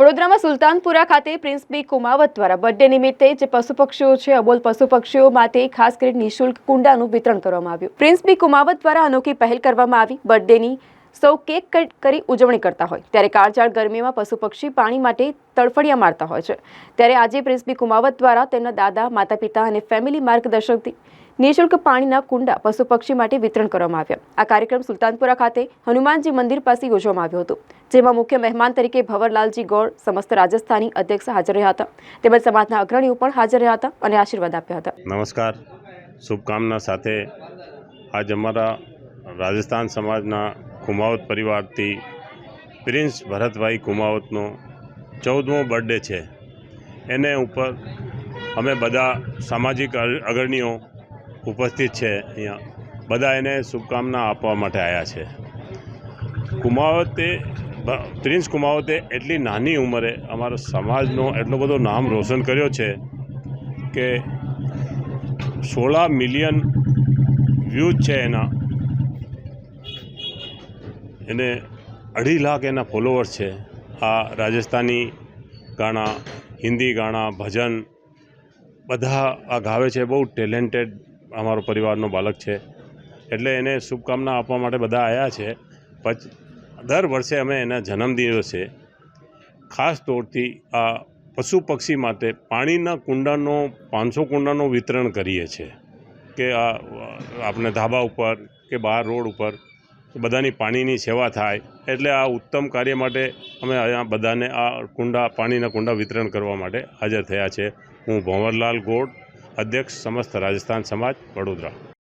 વડોદરામાં સુલતાનપુરા ખાતે પ્રિન્સ બી કુમાવત દ્વારા બર્થડે નિમિત્તે જે પશુ પક્ષીઓ છે, અબોલ પશુ પક્ષીઓ માટે ખાસ કરી નિઃશુલ્ક કુંડાનું વિતરણ કરવામાં આવ્યું. પ્રિન્સ બી કુમાવત દ્વારા અનોખી પહેલ કરવામાં આવી. બર્થડેની સૌ કેક કટ કરી ઉજવણી કરતા હોય. ત્યારે કાળઝાળ ગરમીમાં પશુ પક્ષી પાણી માટે તડફડિયા મારતા હોય છે. ત્યારે આજે પ્રિન્સબી કુમાવત દ્વારા તેમના દાદા માતા પિતા અને ફેમિલી માર્ગદર્શકથી નિઃશુલ્ક પાણીના કુંડા પશુ પક્ષી માટે વિતરણ કરવામાં આવ્યા. આ કાર્યક્રમ સુલતાનપુરા ખાતે હનુમાનજી મંદિર પાસે યોજવામાં આવ્યો હતો, જેમાં મુખ્ય મહેમાન તરીકે ભવરલાલજી ગોળ, સમસ્ત રાજસ્થાની અધ્યક્ષ હાજર રહ્યા હતા. તેમજ સમાજના અગ્રણીઓ પણ હાજર રહ્યા હતા અને આશીર્વાદ આપ્યા હતા. નમસ્કાર. શુભકામના સાથે આજ અમારા રાજસ્થાન સમાજના કુમાવત પરિવારથી પ્રિન્સ ભરતભાઈ કુમાવતનો ચૌદમો બર્થડે છે. એને ઉપર અમે બધા સામાજિક અગ- અગ્રણીઓ ઉપસ્થિત છે અહીંયા. બધા એને શુભકામના આપવા માટે આવ્યા છે. કુમાવતે પ્રિન્સ કુમાવતે એટલી નાની ઉંમરે અમારા સમાજનો એટલો બધો નામ રોશન કર્યો છે કે સોળા મિલિયન વ્યૂઝ છે એના. એને અઢી લાખ એના ફોલોવર્સ છે. આ રાજસ્થાની ગાણા, હિન્દી ગાણા, ભજન બધા આ ગાવે છે. બહુ ટેલેન્ટેડ અમારો પરિવારનો બાળક છે. એટલે એને શુભકામના આપવા માટે બધા આવ્યા છે. પછ દર વર્ષે અમે એના જન્મદિવસે ખાસ તોરથી આ પશુ પક્ષી માટે પાણીના કુંડાનો, પાંચસો કુંડાનું વિતરણ કરીએ છીએ કે આ આપણે ધાબા ઉપર કે બહાર રોડ ઉપર બધાની પાણીની સેવા થાય એટલે આ ઉત્તમ કાર્ય માટે અમે અહીંયા બધાને આ કુંડા, પાણીના કુંડા વિતરણ કરવા માટે હાજર થયા છે. હું ભંવરલાલ ગોડ, અધ્યક્ષ સમસ્ત રાજસ્થાન સમાજ, વડોદરા.